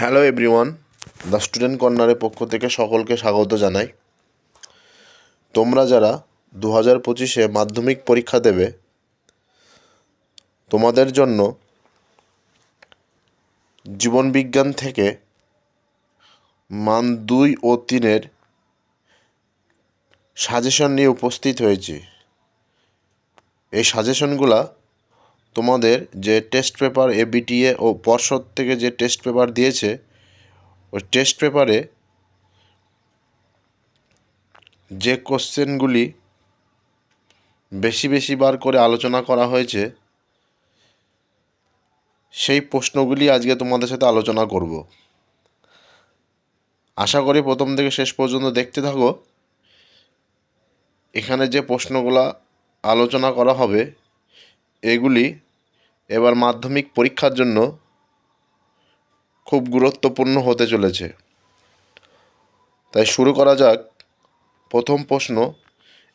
Hello everyone the student কর্নারের পক্ষ থেকে সকলকে স্বাগত জানাই। তোমরা যারা দু হাজার পঁচিশে মাধ্যমিক পরীক্ষা দেবে, তোমাদের জন্য জীবনবিজ্ঞান থেকে মান দুই ও তিনের সাজেশন নিয়ে উপস্থিত হয়েছি। এই সাজেশনগুলা তোমাদের যে টেস্ট পেপার এবিটিএ ও পর্ষদ থেকে যে টেস্ট পেপার দিয়েছে, ওই টেস্ট পেপারে যে কোশ্চেনগুলি বেশি বেশি বার করে আলোচনা করা হয়েছে, সেই প্রশ্নগুলি আজকে তোমাদের সাথে আলোচনা করব। আশা করি প্রথম থেকে শেষ পর্যন্ত দেখতে থাকো। এখানে যে প্রশ্নগুলো আলোচনা করা হবে, এগুলি এবার মাধ্যমিক পরীক্ষার জন্য খুব গুরুত্বপূর্ণ হতে চলেছে। তাই শুরু করা যাক। প্রথম প্রশ্ন,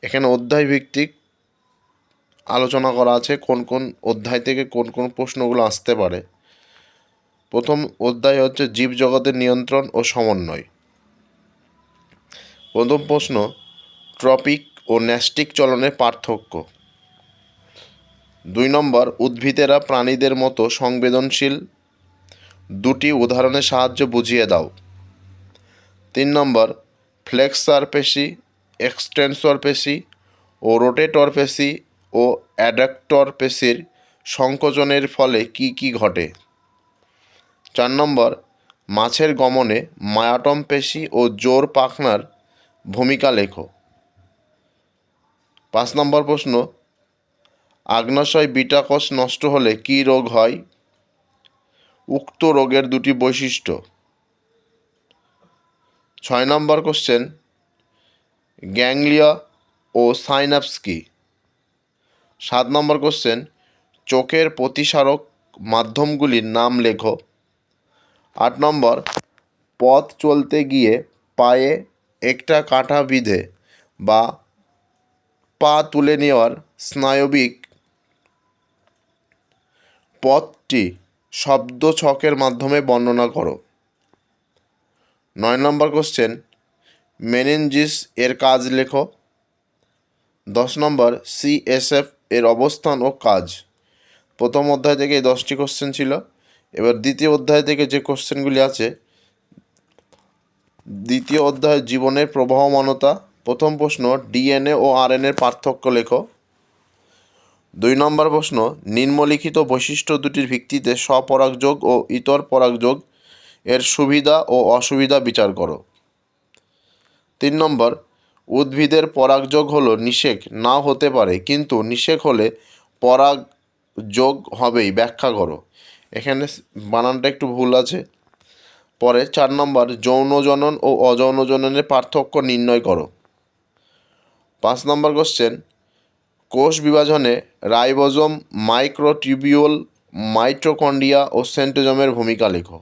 এখানে অধ্যায় ভিত্তিক আলোচনা করা আছে কোন কোন অধ্যায় থেকে কোন কোন প্রশ্নগুলো আসতে পারে। প্রথম অধ্যায় হচ্ছে জীবজগতের নিয়ন্ত্রণ ও সমন্বয়। প্রথম প্রশ্ন, ট্রপিক ও ন্যাস্টিক চলনের পার্থক্য। দুই নম্বর, উদ্ভিদেরা প্রাণীদের মতো সংবেদনশীল। দুটি উদাহরণের সাহায্য বুঝিয়ে দাও। তিন নম্বর, ফ্লেক্সার পেশি, এক্সটেনসর পেশি ও রোটেটর পেশি ও অ্যাডাক্টর পেশির সংকোচনের ফলে কি কি ঘটে? চার নম্বর, মাছের গমনে মায়াটম পেশি ও জোর পাখনার ভূমিকা লেখো। পাঁচ নম্বর প্রশ্ন আগ্নাশয় বিটা কোষ নষ্ট হলে কী রোগ হয়? উক্ত রোগের দুটি বৈশিষ্ট্য। ছয় নম্বর কোশ্চেন গ্যাংলিয়া ও সাইনাপস কি? সাত নম্বর কোশ্চেন চোখের প্রতিসারক মাধ্যমগুলির নাম লেখো। আট নম্বর, পথ চলতে গিয়ে পায়ে একটা কাঁটা বিঁধে বা পা তুলে নেওয়ার স্নায়বিক পথটি শব্দ ছকের মাধ্যমে বর্ণনা করো। নয় নম্বর কোশ্চেন মেনেঞ্জিস এর কাজ লেখো। দশ নম্বর সিএসএফ এর অবস্থান ও কাজ। প্রথম অধ্যায় থেকে এই দশটি কোশ্চেন ছিল। এবার দ্বিতীয় অধ্যায় থেকে যে কোশ্চেনগুলি আছে, দ্বিতীয় অধ্যায় জীবনের প্রবাহমানতা, প্রথম প্রশ্ন ডিএনএ ও আরএনএর পার্থক্য লেখো। দুই নম্বর প্রশ্ন, নিম্নলিখিত বৈশিষ্ট্য দুটির ভিত্তিতে স্বপরাগযোগ ও ইতর পরাগযোগ এর সুবিধা ও অসুবিধা বিচার করো। তিন নম্বর, উদ্ভিদের পরাগযোগ হলো নিষেক, না হতে পারে, কিন্তু নিষেক হলে পরাগ যোগ হবেই, ব্যাখ্যা করো। এখানে বানানটা একটু ভুল আছে। পরে চার নম্বর, যৌনজনন ও অযৌনজননের পার্থক্য নির্ণয় করো। পাঁচ নম্বর কোশ্চেন কোষ বিভাজনে রাইবোজোম মাইক্রোটিউবিউল মাইটোকন্ডিয়া ও সেন্টোজোমের ভূমিকা লেখো।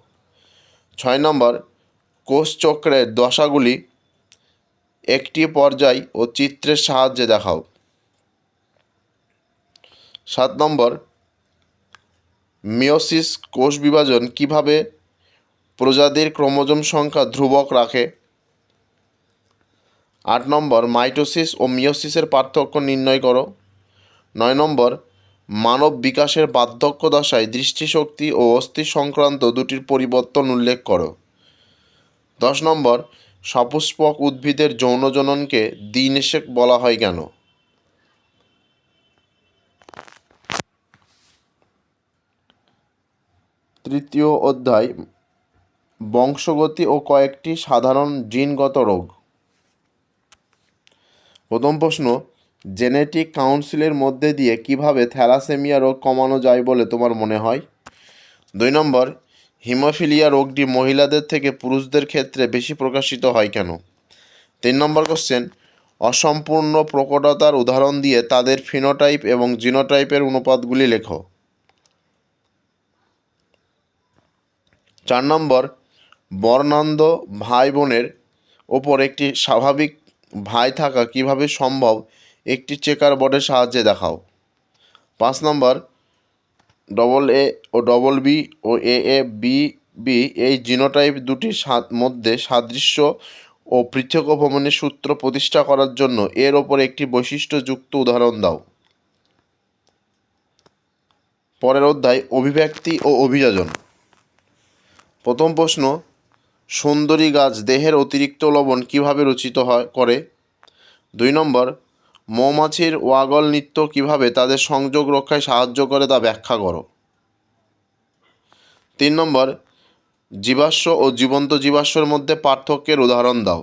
ছয় নম্বর কোষচক্রের দশাগুলি একটি পর্যায় ও চিত্রের সাহায্যে দেখাও। সাত নম্বর মিওসিস কোষ বিভাজন কীভাবে প্রজাতির ক্রোমোজোম সংখ্যা ধ্রুবক রাখে? আট নম্বর, মাইটোসিস ও মিওসিসের পার্থক্য নির্ণয় করো। নয় নম্বর, মানব বিকাশের বার্ধক্য দশায় দৃষ্টিশক্তি ও অস্থি সংক্রান্ত দুটির পরিবর্তন উল্লেখ করো। দশ নম্বর, সপুষ্পক উদ্ভিদের যৌনজননকে দ্বিনিষেক বলা হয় কেন? তৃতীয় অধ্যায়, বংশগতি ও কয়েকটি সাধারণ জিনগত রোগ। প্রথম প্রশ্ন জেনেটিক কাউন্সিলের মধ্যে দিয়ে কীভাবে থ্যালাসেমিয়া রোগ কমানো যায় বলে তোমার মনে হয়? দুই নম্বর, হিমোফিলিয়া রোগটি মহিলাদের থেকে পুরুষদের ক্ষেত্রে বেশি প্রকাশিত হয় কেন? তিন নম্বর কোশ্চেন অসম্পূর্ণ প্রকটতার উদাহরণ দিয়ে তাদের ফিনোটাইপ এবং জিনোটাইপের অনুপাতগুলি লেখো। চার নম্বর, বর্ণান্ধ ভাই বোনের ওপর একটি স্বাভাবিক ভাই থাকা কীভাবে সম্ভব? একটি চেকার বোর্ডের সাহায্যে দেখাও। পাঁচ নম্বর ডবল এ ও ডবল বি ও এ এ বি বি এই জিনোটাইপ দুটির মধ্যে সাদৃশ্য ও পৃথক ভ্রমণের সূত্র প্রতিষ্ঠা করার জন্য এর ওপর একটি বৈশিষ্ট্যযুক্ত উদাহরণ দাও। পরের অধ্যায়, অভিব্যক্তি ও অভিযোজন। প্রথম প্রশ্ন সুন্দরী গাছ দেহের অতিরিক্ত লবণ কীভাবে রচিত হয়, করে। দুই নম্বর, মৌমাছির ওয়াগল নৃত্য কীভাবে তাদের সংযোগ রক্ষায় সাহায্য করে তা ব্যাখ্যা করো। তিন নম্বর, জীবাশ্ম ও জীবন্ত জীবাশ্মের মধ্যে পার্থক্যের উদাহরণ দাও।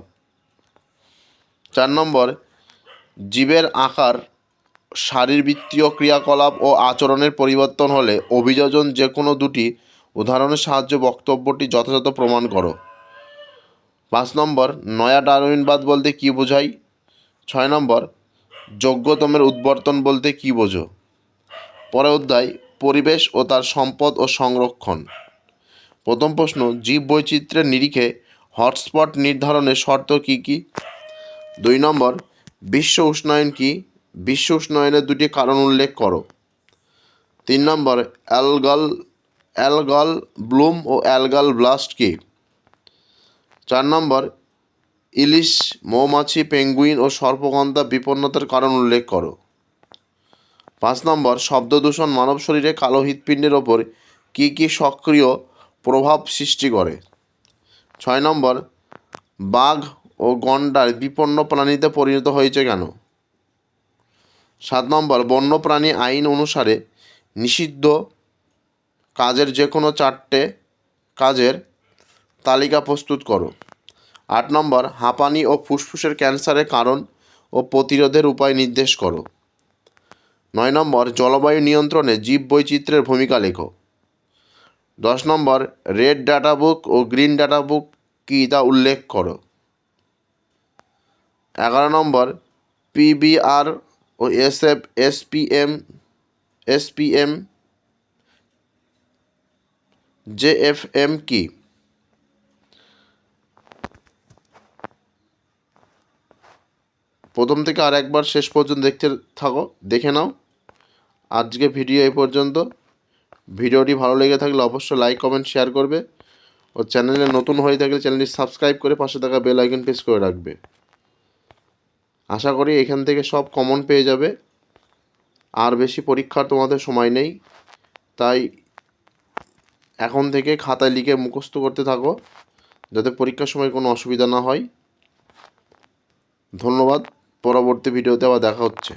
চার নম্বর, জীবের আকার, শারীরবৃত্তীয় ক্রিয়াকলাপ ও আচরণের পরিবর্তন হলে অভিযোজন যে কোনো দুটি উদাহরণের সাহায্যে বক্তব্যটি যথাযথ প্রমাণ করো। পাঁচ নম্বর, নয়া ডারউইনবাদ বলতে কী বোঝায়? ছয় নম্বর, যোগ্যতমের উদ্বর্তন বলতে কী বোঝো? পরে অধ্যায়, পরিবেশ ও তার সম্পদ ও সংরক্ষণ। প্রথম প্রশ্ন জীব বৈচিত্র্যের নিরিখে হটস্পট নির্ধারণের শর্ত কী কী? দুই নম্বর, বিশ্ব উষ্ণায়ন কি? বিশ্ব উষ্ণায়নের দুটি কারণ উল্লেখ করো। তিন নম্বর, অ্যালগল অ্যালগল ব্লুম ও অ্যালগাল ব্লাস্ট কি? চার নম্বর, ইলিশ, মৌমাছি, পেঙ্গুইন ও সর্পগন্ধা বিপন্নতার কারণ উল্লেখ করো। পাঁচ নম্বর, শব্দ দূষণ মানব শরীরে কালো হৃৎপিণ্ডের ওপর কী কী সক্রিয় প্রভাব সৃষ্টি করে? ছয় নম্বর, বাঘ ও গন্ডার বিপন্ন প্রাণীতে পরিণত হয়েছে কেন? সাত নম্বর, বন্যপ্রাণী আইন অনুসারে নিষিদ্ধ কাজের যে কোনো চারটে কাজের তালিকা প্রস্তুত করো। আট নম্বর, হাঁপানি ও ফুসফুসের ক্যান্সারের কারণ ও প্রতিরোধের উপায় নির্দেশ করো। নয় নম্বর, জলবায়ু নিয়ন্ত্রণে জীব বৈচিত্র্যের ভূমিকা লেখো। দশ নম্বর, রেড ডাটা বুক ও গ্রিন ডাটা বুক কী তা উল্লেখ করো। এগারো নম্বর পিবিআর ও S SF SPM SPM JFM কি? প্রথম থেকে আর একবার শেষ পর্যন্ত দেখতে থাকো, দেখে নাও। আজকে ভিডিও এই পর্যন্ত। ভিডিওটি ভালো লেগে থাকলে অবশ্যই লাইক কমেন্ট শেয়ার করবে। ও চ্যানেলে নতুন হয়ে থাকলে চ্যানেলটি সাবস্ক্রাইব করে পাশে থাকা বেল আইকন প্রেস করে রাখবে। আশা করি এখান থেকে সব কমন পেয়ে যাবে। আর বেশি পরীক্ষার তোমাদের সময় নেই। তাই এখন থেকে খাতায় লিখে মুখস্থ করতে থাকো, যাতে পরীক্ষার সময় কোনো অসুবিধা না হয়। ধন্যবাদ। পরবর্তী ভিডিওতে আবার দেখা হচ্ছে।